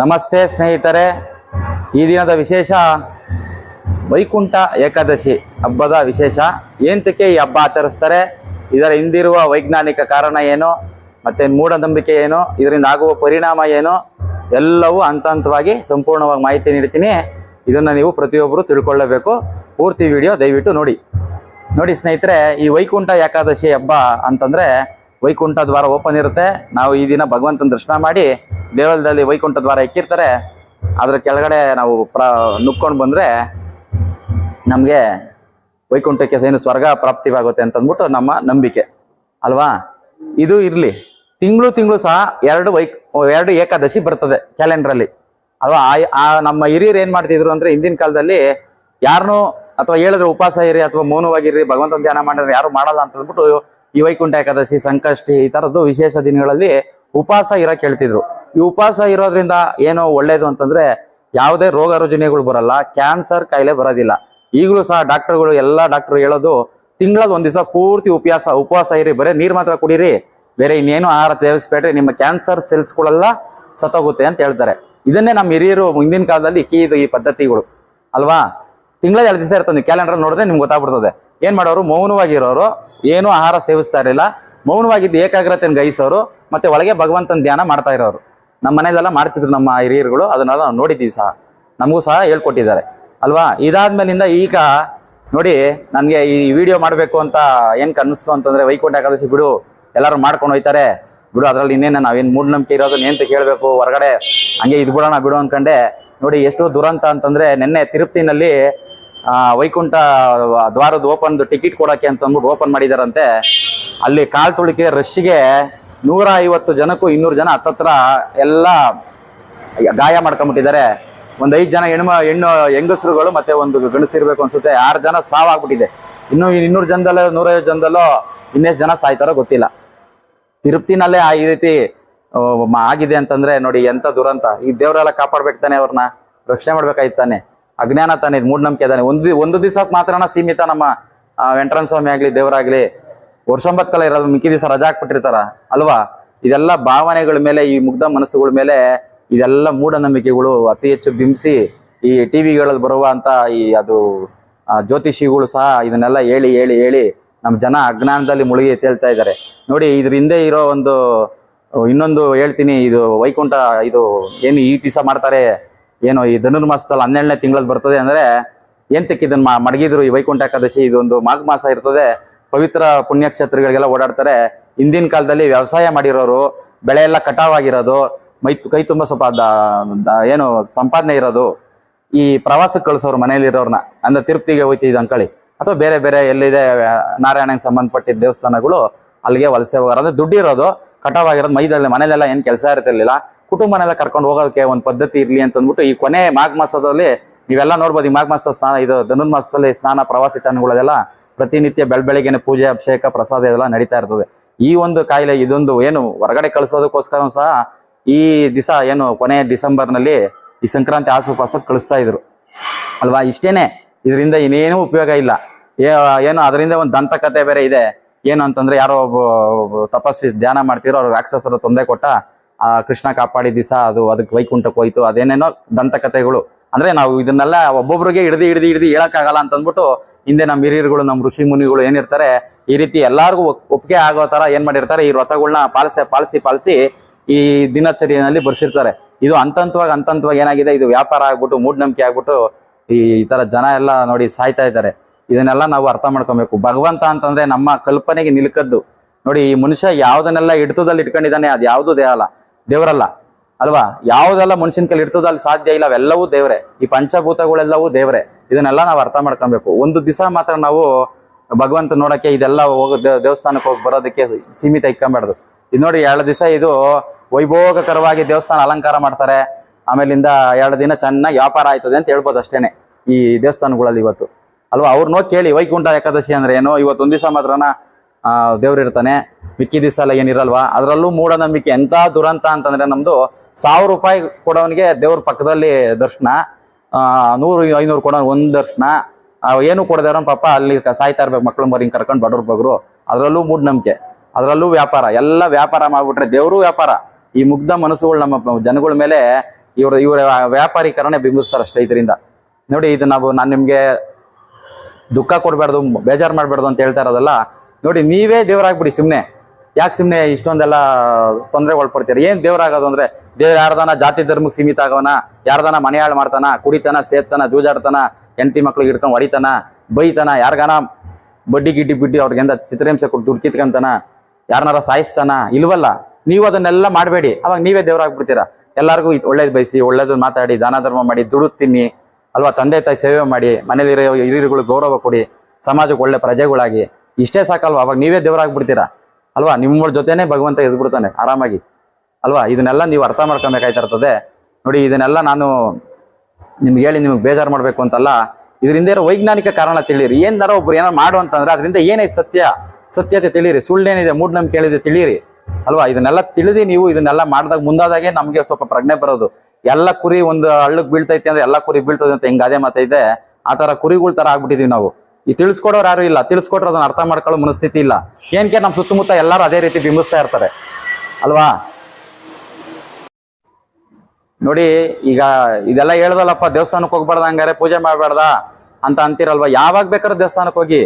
ನಮಸ್ತೆ ಸ್ನೇಹಿತರೆ, ಈ ದಿನದ ವಿಶೇಷ ವೈಕುಂಠ ಏಕಾದಶಿ ಹಬ್ಬದ ವಿಶೇಷ. ಏಂತಕ್ಕೆ ಈ ಹಬ್ಬ ಆಚರಿಸ್ತಾರೆ? ಇದರ ಹಿಂದಿರುವ ವೈಜ್ಞಾನಿಕ ಕಾರಣ ಏನು? ಮತ್ತೆ ಮೂಢನಂಬಿಕೆ ಏನು? ಇದರಿಂದ ಆಗುವ ಪರಿಣಾಮ ಏನು? ಎಲ್ಲವೂ ಹಂತ ಹಂತವಾಗಿ ಸಂಪೂರ್ಣವಾಗಿ ಮಾಹಿತಿ ನೀಡ್ತೀನಿ. ಇದನ್ನು ನೀವು ಪ್ರತಿಯೊಬ್ಬರು ತಿಳ್ಕೊಳ್ಳಬೇಕು. ಪೂರ್ತಿ ವಿಡಿಯೋ ದಯವಿಟ್ಟು ನೋಡಿ. ನೋಡಿ ಸ್ನೇಹಿತರೆ, ಈ ವೈಕುಂಠ ಏಕಾದಶಿ ಹಬ್ಬ ಅಂತಂದರೆ ವೈಕುಂಠ ದ್ವಾರ ಓಪನ್ ಇರುತ್ತೆ. ನಾವು ಈ ದಿನ ಭಗವಂತನ ದರ್ಶನ ಮಾಡಿ ದೇವಲದಲ್ಲಿ ವೈಕುಂಠ ದ್ವಾರ ಇಕ್ಕಿರ್ತಾರೆ ಅದ್ರ ಕೆಳಗಡೆ ನಾವು ಪ್ರ, ನುಕ್ಕೊಂಡು ಬಂದ್ರೆ ನಮಗೆ ವೈಕುಂಠಕ್ಕೆ ಏನು ಸ್ವರ್ಗ ಪ್ರಾಪ್ತಿವಾಗುತ್ತೆ ಅಂತ ಅಂದ್ಬಿಟ್ಟು ನಮ್ಮ ನಂಬಿಕೆ. ಅಲ್ವಾ? ಇದು ಇರ್ಲಿ. ತಿಂಗಳು ತಿಂಗಳು ಸಹ ಎರಡು ವೈ ಎರಡು ಏಕಾದಶಿ ಬರ್ತದೆ ಕ್ಯಾಲೆಂಡ್ರಲ್ಲಿ. ಅಲ್ವಾ? ಆ- ಆ, ನಮ್ಮ ಹಿರಿಯರು ಏನು ಮಾಡ್ತಿದ್ರು ಅಂದ್ರೆ ಹಿಂದಿನ ಕಾಲದಲ್ಲಿ ಯಾರನ್ನೂ ಅಥವಾ ಹೇಳಿದ್ರು ಉಪವಾಸ ಇರಿ ಅಥವಾ ಮೌನವಾಗಿರಿ, ಭಗವಂತನ ಧ್ಯಾನ ಮಾಡಿದ್ರೆ ಯಾರು ಮಾಡಲ್ಲ ಅಂತ ಅಂದ್ಬಿಟ್ಟು ಈ ವೈಕುಂಠ ಏಕಾದಶಿ, ಸಂಕಷ್ಟಿ ಈ ಥರದ್ದು ವಿಶೇಷ ದಿನಗಳಲ್ಲಿ ಉಪವಾಸ ಇರೋಕೆ ಹೇಳ್ತಿದ್ರು ಈ ಉಪವಾಸ ಇರೋದ್ರಿಂದ ಏನೋ ಒಳ್ಳೇದು ಅಂತಂದ್ರೆ ಯಾವುದೇ ರೋಗ ರುಜಿನಿಗಳು ಬರಲ್ಲ, ಕ್ಯಾನ್ಸರ್ ಕಾಯಿಲೆ ಬರೋದಿಲ್ಲ. ಈಗಲೂ ಸಹ ಡಾಕ್ಟರ್ಗಳು, ಎಲ್ಲ ಡಾಕ್ಟರ್ ಹೇಳೋದು ತಿಂಗಳಲ್ಲಿ ಒಂದ್ ದಿವಸ ಪೂರ್ತಿ ಉಪವಾಸ ಉಪವಾಸ ಇರಿ, ಬರೀ ನೀರ್ ಮಾತ್ರ ಕುಡೀರಿ. ಬೇರೆ ಇನ್ನೇನು ಆಹಾರ ಸೇವಿಸ್ಬೇಡ್ರಿ, ನಿಮ್ಮ ಕ್ಯಾನ್ಸರ್ ಸೆಲ್ಸ್ಗಳೆಲ್ಲ ಸತ್ತೋಗುತ್ತೆ ಅಂತ ಹೇಳ್ತಾರೆ. ಇದನ್ನೇ ನಮ್ಮ ಹಿರಿಯರು ಮುಂದಿನ ಕಾಲದಲ್ಲಿ ಕೀದು ಈ ಪದ್ಧತಿಗಳು. ಅಲ್ವಾ? ತಿಂಗಳ ಎರಡು ದಿವಸ ಇರ್ತದೆ, ಕ್ಯಾಲೆಂಡರ್ ನೋಡಿದ್ರೆ ನಿಮ್ಗೆ ಗೊತ್ತಾಗ್ಬಿಡ್ತದೆ. ಏನ್ ಮಾಡೋರು? ಮೌನವಾಗಿರೋರು, ಏನು ಆಹಾರ ಸೇವಿಸ್ತಾ ಇರಲಿಲ್ಲ. ಮೌನವಾಗಿದ್ದು ಏಕಾಗ್ರತೆಯನ್ನು ಗೈಸೋರು ಮತ್ತೆ ಒಳಗೆ ಭಗವಂತನ ಧ್ಯಾನ ಮಾಡ್ತಾ ಇರೋರು. ನಮ್ಮ ಮನೆಯಲ್ಲೆಲ್ಲ ಮಾಡ್ತಿದ್ರು ನಮ್ಮ ಹಿರಿಯರುಗಳು, ಅದನ್ನೆಲ್ಲ ನಾವು ನೋಡಿದ್ದೀವಿ ಸಹ. ನಮಗೂ ಸಹ ಹೇಳ್ಕೊಟ್ಟಿದ್ದಾರೆ. ಅಲ್ವಾ? ಇದಾದ್ಮೇಲಿಂದ ಈಗ ನೋಡಿ, ನನಗೆ ಈ ವಿಡಿಯೋ ಮಾಡಬೇಕು ಅಂತ ಏನು ಕನ್ನಿಸ್ತು ಅಂತಂದ್ರೆ ವೈಕುಂಠ ಏಕಾದಶಿ ಬಿಡು, ಎಲ್ಲರೂ ಮಾಡ್ಕೊಂಡು ಹೋಯ್ತಾರೆ. ಬಿಡು, ಅದ್ರಲ್ಲಿ ಇನ್ನೇನು ನಾವೇನು ಮೂಢನಂಬಿಕೆ ಇರೋದು ನೇಂತ ಕೇಳಬೇಕು ಹೊರಗಡೆ. ಹಂಗೆ ಇದು ಬಿಡೋಣ ಬಿಡು ಅನ್ಕಂಡೆ. ನೋಡಿ, ಎಷ್ಟು ದುರಂತ ಅಂತಂದ್ರೆ ನಿನ್ನೆ ತಿರುಪತಿನಲ್ಲಿ ವೈಕುಂಠ ದ್ವಾರದ ಓಪನ್ದು ಟಿಕೆಟ್ ಕೊಡೋಕ್ಕೆ ಅಂತ ಅಂದ್ಬಿಟ್ಟು ಓಪನ್ ಮಾಡಿದಾರಂತೆ. ಅಲ್ಲಿ ಕಾಲು ತುಳಿಕೆ ರಶ್ಗೆ ನೂರ ಐವತ್ತು ಜನಕ್ಕೂ ಇನ್ನೂರು ಜನ ಹತ್ತತ್ರ ಎಲ್ಲ ಗಾಯ ಮಾಡ್ಕೊಂಡ್ಬಿಟ್ಟಿದ್ದಾರೆ. ಒಂದ್ ಐದ್ ಜನ ಹೆಣ್ಮ ಹೆಣ್ಣು ಹೆಂಗಸರುಗಳು ಮತ್ತೆ ಒಂದು ಗಂಡಸಿರ್ಬೇಕು ಅನ್ಸುತ್ತೆ. ಆರು ಜನ ಸಾವಾಗ್ಬಿಟ್ಟಿದೆ. ಇನ್ನು ಇನ್ನೂರು ಜನದಲ್ಲೋ ನೂರೈವತ್ತು ಜನದಲ್ಲೋ ಇನ್ನೆಷ್ಟು ಜನ ಸಾಯ್ತಾರೋ ಗೊತ್ತಿಲ್ಲ. ತಿರುಪ್ತಿನಲ್ಲೇ ಆ ಈ ರೀತಿ ಆಗಿದೆ ಅಂತಂದ್ರೆ ನೋಡಿ ಎಂತ ದುರಂತ. ಈ ದೇವರೆಲ್ಲ ಕಾಪಾಡ್ಬೇಕು ತಾನೆ ಅವ್ರನ್ನ. ರಕ್ಷಣೆ ಮಾಡ್ಬೇಕಾಯ್ತು ತಾನೆ. ಅಜ್ಞಾನ ತಾನೆ ಇದು ಮೂಢನಂಬಿಕೆ ತಾನೆ. ಒಂದು ಒಂದು ದಿವಸಕ್ಕೆ ಮಾತ್ರನ ಸೀಮಿತ ನಮ್ಮ ಆ, ವೆಂಕಟರಮಣ ಸ್ವಾಮಿ ಆಗ್ಲಿ ದೇವರಾಗ್ಲಿ ವರ್ಷೊಂಬತ್ ಕಾಲ ಇರೋದು ಮಿಕ್ಕಿ ದಿವಸ ರಜಾ ಹಾಕ್ಬಿಟ್ಟಿರ್ತಾರ, ಅಲ್ವಾ? ಇದೆಲ್ಲ ಭಾವನೆಗಳ ಮೇಲೆ, ಈ ಮುಗ್ಧ ಮನಸ್ಸುಗಳ ಮೇಲೆ ಇದೆಲ್ಲ ಮೂಢನಂಬಿಕೆಗಳು ಅತಿ ಹೆಚ್ಚು ಬಿಂಬಿಸಿ ಈ ಟಿವಿಗಳಲ್ಲಿ ಬರುವ ಅಂತ ಈ ಅದು ಜ್ಯೋತಿಷಿಗಳು ಸಹ ಇದನ್ನೆಲ್ಲ ಹೇಳಿ ಹೇಳಿ ಹೇಳಿ ನಮ್ಮ ಜನ ಅಜ್ಞಾನದಲ್ಲಿ ಮುಳುಗಿ ತೇಳ್ತಾ ಇದ್ದಾರೆ. ನೋಡಿ, ಇದ್ರ ಹಿಂದೆ ಇರೋ ಒಂದು, ಇನ್ನೊಂದು ಹೇಳ್ತೀನಿ, ಇದು ವೈಕುಂಠ, ಇದು ಏನು ಈ ದಿವಸ ಮಾಡ್ತಾರೆ, ಏನು ಈ ಧನುರ್ಮಾಸದಲ್ಲಿ ಹನ್ನೆರಡನೇ ತಿಂಗಳಲ್ಲಿ ಬರ್ತದೆ ಅಂದ್ರೆ ಏಂತಕ್ಕೆ ಇದನ್ನ ಮಡಗಿದ್ರು ಈ ವೈಕುಂಠ ಏಕಾದಶಿ? ಇದೊಂದು ಮಾಘ ಮಾಸ ಇರ್ತದೆ. ಪವಿತ್ರ ಪುಣ್ಯಕ್ಷೇತ್ರಗಳಿಗೆಲ್ಲ ಓಡಾಡ್ತಾರೆ. ಹಿಂದಿನ ಕಾಲದಲ್ಲಿ ವ್ಯವಸಾಯ ಮಾಡಿರೋರು, ಬೆಳೆ ಎಲ್ಲ ಕಟಾವಾಗಿರೋದು, ಮೈ ಕೈ ತುಂಬ ಸ್ವಲ್ಪ ಏನು ಸಂಪಾದನೆ ಇರೋದು. ಈ ಪ್ರವಾಸಕ್ಕೆ ಕಳಿಸೋರು ಮನೇಲಿರೋರ್ನ ಅಂದ್ರೆ ತಿರುಪ್ತಿಗೆ ಹೋಯ್ತಿದ್ ಅಂಕಳಿ, ಅಥವಾ ಬೇರೆ ಬೇರೆ ಎಲ್ಲಿದೆ ನಾರಾಯಣಗೆ ಸಂಬಂಧಪಟ್ಟಿದ್ದ ದೇವಸ್ಥಾನಗಳು, ಅಲ್ಲಿಗೆ ವಲಸೆ ಹೋಗೋರು. ಅಂದ್ರೆ ದುಡ್ಡು ಇರೋದು ಕಟಾವಾಗಿರೋದು, ಮೈದಲ್ಲಿ ಮನೇಲೆಲ್ಲ ಏನು ಕೆಲಸ ಇರ್ತಿರ್ಲಿಲ್ಲ. ಕುಟುಂಬನೆಲ್ಲ ಕರ್ಕೊಂಡು ಹೋಗೋದಕ್ಕೆ ಒಂದು ಪದ್ಧತಿ ಇರ್ಲಿ ಅಂತ ಅಂದ್ಬಿಟ್ಟು ಈ ಕೊನೆ ಮಾಘ ಮಾಸದಲ್ಲಿ ನೀವೆಲ್ಲ ನೋಡ್ಬೋದು ಈ ಮಾಘ ಸ್ನಾನ, ಇದು ಧನುರ್ಮಾಸದಲ್ಲಿ ಸ್ನಾನ, ಪ್ರವಾಸಿ ತಾಣಗಳೆಲ್ಲ ಪ್ರತಿನಿತ್ಯ ಬೆಳ ಬೆಳಗ್ಗೆನೆ ಪೂಜೆ, ಅಭಿಷೇಕ, ಪ್ರಸಾದ ಇದೆಲ್ಲ ನಡೀತಾ ಇರ್ತದೆ. ಈ ಒಂದು ಕಾಯಿಲೆ, ಇದೊಂದು ಏನು ಹೊರಗಡೆ ಕಳಿಸೋದಕ್ಕೋಸ್ಕರ ಸಹ ಈ ದಿಸ ಏನು ಕೊನೆ ಡಿಸೆಂಬರ್ನಲ್ಲಿ ಈ ಸಂಕ್ರಾಂತಿ ಆಸುಪಾಸಕ್ಕೆ ಕಳಿಸ್ತಾ ಇದ್ರು. ಅಲ್ವಾ? ಇಷ್ಟೇನೆ. ಇದರಿಂದ ಇನ್ನೇನು ಉಪಯೋಗ ಇಲ್ಲ. ಏನು ಅದರಿಂದ ಒಂದು ದಂತಕತೆ ಬೇರೆ ಇದೆ. ಏನು ಅಂತಂದ್ರೆ ಯಾರೋ ಒಬ್ಬ ತಪಸ್ವಿ ಧ್ಯಾನ ಮಾಡ್ತಿರೋ ಅವ್ರಿಗೆ ರಾಕ್ಷಸರ ತೊಂದರೆ ಕೊಟ್ಟ ಆ ಕೃಷ್ಣ ಕಾಪಾಡಿ ದಿವಸ ಅದು ಅದಕ್ಕೆ ವೈಕುಂಠಕ್ಕೆ ಹೋಯ್ತು. ಅದೇನೇನೋ ದಂತಕಥೆಗಳು. ಅಂದ್ರೆ ನಾವು ಇದನ್ನೆಲ್ಲ ಒಬ್ಬೊಬ್ರಿಗೆ ಹಿಡ್ದು ಹಿಡ್ದು ಹಿಡ್ದು ಹೇಳಕ್ಕಾಗಲ್ಲ ಅಂತ ಅಂದ್ಬಿಟ್ಟು ಹಿಂದೆ ನಮ್ಮ ಹಿರಿಯರುಗಳು, ನಮ್ಮ ಋಷಿ ಮುನಿಗಳು ಏನಿರ್ತಾರೆ, ಈ ರೀತಿ ಎಲ್ಲಾರ್ಗು ಒಪ್ಪಿಗೆ ಆಗೋ ತರ ಏನ್ ಮಾಡಿರ್ತಾರೆ, ಈ ವ್ರತಗಳನ್ನ ಪಾಲಿಸಿ ಪಾಲಿಸಿ ಪಾಲಿಸಿ ಈ ದಿನಚರಿಯಲ್ಲಿ ಬರ್ಸಿರ್ತಾರೆ. ಇದು ಹಂತ ಹಂತವಾಗಿ ಹಂತ ಹಂತವಾಗಿ ಏನಾಗಿದೆ, ಇದು ವ್ಯಾಪಾರ ಆಗ್ಬಿಟ್ಟು, ಮೂಢನಂಬಿಕೆ ಆಗ್ಬಿಟ್ಟು ಈ ತರ ಜನ ಎಲ್ಲ ನೋಡಿ ಸಾಯ್ತಾ ಇದ್ದಾರೆ. ಇದನ್ನೆಲ್ಲ ನಾವು ಅರ್ಥ ಮಾಡ್ಕೊಬೇಕು. ಭಗವಂತ ಅಂತಂದ್ರೆ ನಮ್ಮ ಕಲ್ಪನೆಗೆ ನಿಲ್ಕದ್ದು. ನೋಡಿ, ಈ ಮನುಷ್ಯ ಯಾವ್ದನ್ನೆಲ್ಲ ಹಿಡಿತದಲ್ಲಿ ಇಟ್ಕೊಂಡಿದ್ದಾನೆ ಅದು ದೇಹ ದೇವಲ್ಲ ದೇವರಲ್ಲ. ಅಲ್ವಾ? ಯಾವ್ದೆಲ್ಲ ಮನುಷ್ಯನ ಕೈಲಿ ಹಿಡಿತದಲ್ಲಿ ಸಾಧ್ಯ ಇಲ್ಲ, ಅವೆಲ್ಲವೂ ದೇವ್ರೆ. ಈ ಪಂಚಭೂತಗಳೆಲ್ಲವೂ ದೇವ್ರೆ. ಇದನ್ನೆಲ್ಲ ನಾವು ಅರ್ಥ ಮಾಡ್ಕೊಬೇಕು. ಒಂದು ದಿವಸ ಮಾತ್ರ ನಾವು ಭಗವಂತ ನೋಡಕ್ಕೆ ಇದೆಲ್ಲ ಹೋಗೋ ದೇವಸ್ಥಾನಕ್ಕೆ ಹೋಗಿ ಬರೋದಕ್ಕೆ ಸೀಮಿತ ಇಕ್ಕಂಬಾರ್ದು. ಇದು ನೋಡಿ, ಎರಡು ದಿವಸ ಇದು ವೈಭೋಗಕರವಾಗಿ ದೇವಸ್ಥಾನ ಅಲಂಕಾರ ಮಾಡ್ತಾರೆ. ಆಮೇಲಿಂದ ಎರಡು ದಿನ ಚೆನ್ನಾಗಿ ವ್ಯಾಪಾರ ಆಯ್ತದೆ ಅಂತ ಹೇಳ್ಬೋದು ಅಷ್ಟೇನೆ ಈ ದೇವಸ್ಥಾನಗಳಲ್ಲಿ ಇವತ್ತು. ಅಲ್ವಾ? ಅವ್ರು ನೋಡಿ ಕೇಳಿ ವೈಕುಂಠ ಏಕಾದಶಿ ಅಂದ್ರೆ ಏನು? ಇವತ್ತು ಒಂದ್ ದಿವಸ ಮಾತ್ರನ ದೇವ್ರು ಇರ್ತಾನೆ ಮಿಕ್ಕಿ ದಿವಸ ಎಲ್ಲ ಏನಿರಲ್ವಾ? ಅದರಲ್ಲೂ ಮೂಢನಂಬಿಕೆ. ಎಂತ ದುರಂತ ಅಂತಂದ್ರೆ ನಮ್ದು ಸಾವಿರ ರೂಪಾಯಿ ಕೊಡೋನಿಗೆ ದೇವ್ರ ಪಕ್ಕದಲ್ಲಿ ದರ್ಶನ ನೂರು, ಐನೂರು ಕೊಡೋ ಒಂದು ದರ್ಶನ. ಏನು ಕೊಡದೇವ್ರ ಪಾಪ ಅಲ್ಲಿ ಸಾಯ್ತಾ ಇರ್ಬೇಕು ಮಕ್ಳು ಮರಿ ಕರ್ಕೊಂಡು ಬಡವ್ರ ಬಗ್ರು. ಅದರಲ್ಲೂ ಮೂಢನಂಬಿಕೆ. ಅದರಲ್ಲೂ ವ್ಯಾಪಾರ. ಎಲ್ಲ ವ್ಯಾಪಾರ ಮಾಡ್ಬಿಟ್ರೆ ದೇವರು ವ್ಯಾಪಾರ. ಈ ಮುಗ್ಧ ಮನಸ್ಸುಗಳು ನಮ್ಮ ಜನಗಳ ಮೇಲೆ ಇವ್ರ, ಇವರ ವ್ಯಾಪಾರೀಕರಣ ಬಿಂಬಿಸ್ತಾರೆ ಅಷ್ಟೇ ಇದರಿಂದ. ನೋಡಿ, ಇದು ನಾವು, ನಾನು ನಿಮಗೆ ದುಃಖ ಕೊಡಬಾರ್ದು, ಬೇಜಾರು ಮಾಡಬಾರ್ದು ಅಂತ ಹೇಳ್ತಾ ಇರೋದಲ್ಲ. ನೋಡಿ, ನೀವೇ ದೇವರಾಗ್ಬಿಡಿ ಸುಮ್ಮನೆ ಯಾಕೆ ಸುಮ್ಮನೆ ಇಷ್ಟೊಂದೆಲ್ಲ ತೊಂದರೆ ಒಳಪಡ್ತೀರಿ ಏನ್ ದೇವರಾಗೋದು ಅಂದ್ರೆ ದೇವ್ರ ಯಾರ್ದಾನ ಜಾತಿ ಧರ್ಮಕ್ಕೆ ಸೀಮಿತ ಆಗವನ, ಯಾರ್ದಾನ ಮನೆ ಹಾಳು ಮಾಡ್ತಾನ, ಕುಡಿತಾನ ಸೇತಾನ ಜೂಜಾಡ್ತಾನ, ಹೆಂಡತಿ ಮಕ್ಳಿಗೆ ಹಿಡ್ಕೊಂಡು ಹೊಡಿತಾನ ಬೈತಾನ, ಯಾರ್ಗಾನ ಬಡ್ಡಿ ಗಿಡ್ಡಿ ಬಿಡ್ಡಿ ಅವ್ರಿಗೆಂದ ಚಿತ್ರಹಿಂಸೆ ಕೊಟ್ಟು ದುಡ್ಡು ಕಿತ್ಕೊಂತಾನ ಯಾರನ್ನಾರ ಸಾಯಿಸ್ತಾನ, ಇಲ್ವಲ್ಲ? ನೀವು ಅದನ್ನೆಲ್ಲ ಮಾಡಬೇಡಿ. ಅವಾಗ ನೀವೇ ದೇವರಾಗ್ಬಿಡ್ತೀರಾ? ಎಲ್ಲರಿಗೂ ಒಳ್ಳೇದು ಬಯಸಿ, ಒಳ್ಳೇದು ಮಾತಾಡಿ, ದಾನ ಧರ್ಮ ಮಾಡಿ, ದುಡ್ದು ತಿನ್ನಿ, ಅಲ್ವಾ? ತಂದೆ ತಾಯಿ ಸೇವೆ ಮಾಡಿ, ಮನೇಲಿರೋ ಹಿರಿಯರುಗಳಿಗೆ ಗೌರವ ಕೊಡಿ, ಸಮಾಜಕ್ಕೆ ಒಳ್ಳೆ ಪ್ರಜೆಗಳಾಗಿ, ಇಷ್ಟೇ ಸಾಕಲ್ವಾ? ಅವಾಗ ನೀವೇ ದೇವರಾಗ್ಬಿಡ್ತೀರಾ? ಅಲ್ವಾ? ನಿಮ್ಮ ಜೊತೆನೆ ಭಗವಂತ ಎದ್ಬಿಡ್ತಾನೆ, ಆರಾಮಾಗಿ. ಅಲ್ವಾ? ಇದನ್ನೆಲ್ಲ ನೀವು ಅರ್ಥ ಮಾಡ್ಕೊಬೇಕಾಯ್ತಿರ್ತದೆ ನೋಡಿ, ಇದನ್ನೆಲ್ಲ ನಾನು ನಿಮ್ಗೆ ಹೇಳಿ ನಿಮ್ಗೆ ಬೇಜಾರು ಮಾಡಬೇಕು ಅಂತಲ್ಲ, ಇದರಿಂದ ಇರೋ ವೈಜ್ಞಾನಿಕ ಕಾರಣ ತಿಳಿಯಿರಿ. ಏನಾರ ಒಬ್ರು ಏನಾರು ಮಾಡು ಅಂತಂದ್ರೆ ಅದರಿಂದ ಏನೈತೆ ಸತ್ಯ, ಸತ್ಯತೆ ತಿಳಿಯಿರಿ. ಸುಳ್ಳೇನಿದೆ, ಮೂಢನಂಬಿಕೆ ಹೇಳಿದೆ ತಿಳಿಯಿರಿ. ಅಲ್ವಾ? ಇದನ್ನೆಲ್ಲ ತಿಳಿದು ನೀವು ಇದನ್ನೆಲ್ಲ ಮಾಡಿದಾಗ ಮುಂದಾದಾಗೆ ನಮಗೆ ಸ್ವಲ್ಪ ಪ್ರಜ್ಞೆ ಬರೋದು. ಎಲ್ಲ ಕುರಿ ಒಂದು ಹಳ್ಳಕ್ಕೆ ಬೀಳ್ತೈತೆ ಅಂದ್ರೆ ಎಲ್ಲ ಕುರಿ ಬೀಳ್ತದೆ ಅಂತ ಹೆಂಗೆ ಅದೇ ಮಾತೈತೆ ಆ ತರ ಕುರಿಗಳ ತರ ಆಗ್ಬಿಟ್ಟಿದೀವಿ ನಾವು. ಈ ತಿಳಿಸ್ಕೊಡೋರು ಯಾರು ಇಲ್ಲ. ತಿಳಿಸ್ಕೊಟ್ರೆ ಅದನ್ನ ಅರ್ಥ ಮಾಡ್ಕೊಳ್ಳೋ ಮನಸ್ಥಿತಿ ಇಲ್ಲ. ಏನ್ಕೆ ನಮ್ಮ ಸುತ್ತಮುತ್ತ ಎಲ್ಲರೂ ಅದೇ ರೀತಿ ಬಿಂಬಿಸ್ತಾ ಇರ್ತಾರೆ. ಅಲ್ವಾ? ನೋಡಿ, ಈಗ ಇದೆಲ್ಲ ಹೇಳ್ದಲ್ಲಪ್ಪ, ದೇವಸ್ಥಾನಕ್ಕೆ ಹೋಗ್ಬಾರ್ದ ಹಂಗಾರೆ, ಪೂಜೆ ಮಾಡಬಾರ್ದ ಅಂತ ಅಂತೀರಲ್ವಾ? ಯಾವಾಗ ಬೇಕಾದ್ರೂ ದೇವಸ್ಥಾನಕ್ಕೆ ಹೋಗಿ.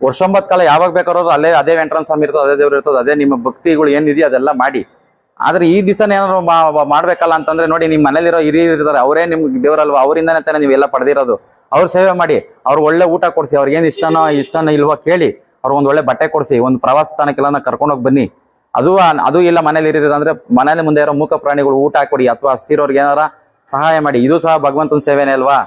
ವರ್ಷೊಂಬತ್ ಕಾಲ ಯಾವಾಗ ಬೇಕಾದ್ರೂ ಅಲ್ಲೇ, ಅದೇ ಎಂಟ್ರೆನ್ಸ್ ಸ್ವಾಮಿ ಇರ್ತದೆ, ಅದೇ ದೇವ್ರು ಇರ್ತದೆ, ಅದೇ ನಿಮ್ಮ ಭಕ್ತಿಗಳು ಏನಿದೆಯೋ ಅದೆಲ್ಲ ಮಾಡಿ. ಆದ್ರೆ ಈ ದಿವಸನೇ ಏನಾದ್ರು ಮಾಡ್ಬೇಕಲ್ಲ ಅಂತಂದ್ರೆ ನೋಡಿ ನಿಮ್ಮ ಮನೇಲಿರೋ ಹಿರಿಯರು ಅವರೇ ನಿಮ್ಗೆ ದೇವರಲ್ವಾ? ಅವರಿಂದನೇ ತಾನೇ ನೀವೆಲ್ಲ ಪಡೆದಿರೋದು. ಅವ್ರ ಸೇವೆ ಮಾಡಿ. ಅವ್ರು ಒಳ್ಳೆ ಊಟ ಕೊಡಿಸಿ. ಅವ್ರಿಗೆ ಏನ್ ಇಷ್ಟನೋ ಇಷ್ಟನೋ ಇಲ್ವೋ ಕೇಳಿ ಅವ್ರಿಗೆ ಒಂದ್ ಒಳ್ಳೆ ಬಟ್ಟೆ ಕೊಡಿಸಿ. ಒಂದು ಪ್ರವಾಸ ಸ್ಥಾನಕ್ಕೆಲ್ಲ ಕರ್ಕೊಂಡೋಗಿ ಬನ್ನಿ. ಅದು ಅದು ಇಲ್ಲ ಮನೇಲಿ ಅಂದ್ರೆ ಮನೇಲಿ ಮುಂದೆ ಇರೋ ಮೂಕ ಪ್ರಾಣಿಗಳು ಊಟ ಕೊಡಿ ಅಥವಾ ಅಸ್ಥಿರೋರ್ಗೆ ಏನಾರ ಸಹಾಯ ಮಾಡಿ. ಇದು ಸಹ ಭಗವಂತನ ಸೇವೆನೇ ಅಲ್ವಾ?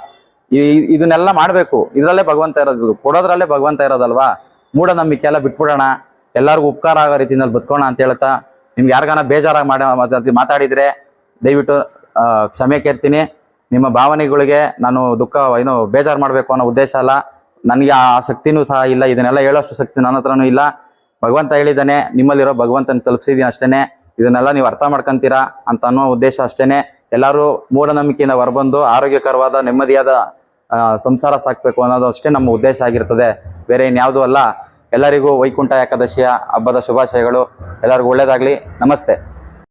ಇದನ್ನೆಲ್ಲ ಮಾಡಬೇಕು. ಇದ್ರಲ್ಲೇ ಭಗವಂತ ಇರೋದು. ಕೊಡೋದ್ರಲ್ಲೇ ಭಗವಂತ ಇರೋದಲ್ವಾ? ಮೂಢನಂಬಿಕೆ ಎಲ್ಲ ಬಿಟ್ಬಿಡೋಣ. ಎಲ್ಲರಿಗೂ ಉಪಕಾರ ಆಗೋ ರೀತಿನಲ್ಲಿ ಬದುಕೋಣ ಅಂತ ಹೇಳ್ತಾ ನಿಮ್ಗೆ ಯಾರಿಗಾನ ಬೇಜಾರಾಗಿ ಮಾಡ ಮಾತಾಡ್- ಮಾತಾಡಿದ್ರೆ ದಯವಿಟ್ಟು ಕ್ಷಮೆ ಕೇಳ್ತೀನಿ. ನಿಮ್ಮ ಭಾವನೆಗಳಿಗೆ ನಾನು ದುಃಖ, ಏನು ಬೇಜಾರು ಮಾಡಬೇಕು ಅನ್ನೋ ಉದ್ದೇಶ ಅಲ್ಲ. ನನಗೆ ಆ ಶಕ್ತಿನೂ ಸಹ ಇಲ್ಲ. ಇದನ್ನೆಲ್ಲ ಹೇಳೋಷ್ಟು ಶಕ್ತಿ ನನ್ನ ಹತ್ರನೂ ಇಲ್ಲ. ಭಗವಂತ ಹೇಳಿದ್ದಾನೆ, ನಿಮ್ಮಲ್ಲಿರೋ ಭಗವಂತನ ತಲುಪಿಸಿದೀನಿ ಅಷ್ಟೇನೆ. ಇದನ್ನೆಲ್ಲ ನೀವು ಅರ್ಥ ಮಾಡ್ಕೊಂತೀರಾ ಅಂತ ಅನ್ನೋ ಉದ್ದೇಶ ಅಷ್ಟೇ ಎಲ್ಲರೂ ಮೂಢನಂಬಿಕೆಯಿಂದ ಹೊರಬಂದು ಆರೋಗ್ಯಕರವಾದ, ನೆಮ್ಮದಿಯಾದ ಸಂಸಾರ ಸಾಕ್ಬೇಕು ಅನ್ನೋದು ಅಷ್ಟೇ ನಮ್ಮ ಉದ್ದೇಶ ಆಗಿರ್ತದೆ. ಬೇರೆ ಇನ್ಯಾವುದೂ ಅಲ್ಲ. ಎಲ್ಲರಿಗೂ ವೈಕುಂಠ ಏಕಾದಶಿಯ ಹಬ್ಬದ ಶುಭಾಶಯಗಳು. ಎಲ್ಲರಿಗೂ ಒಳ್ಳೇದಾಗ್ಲಿ. ನಮಸ್ತೆ.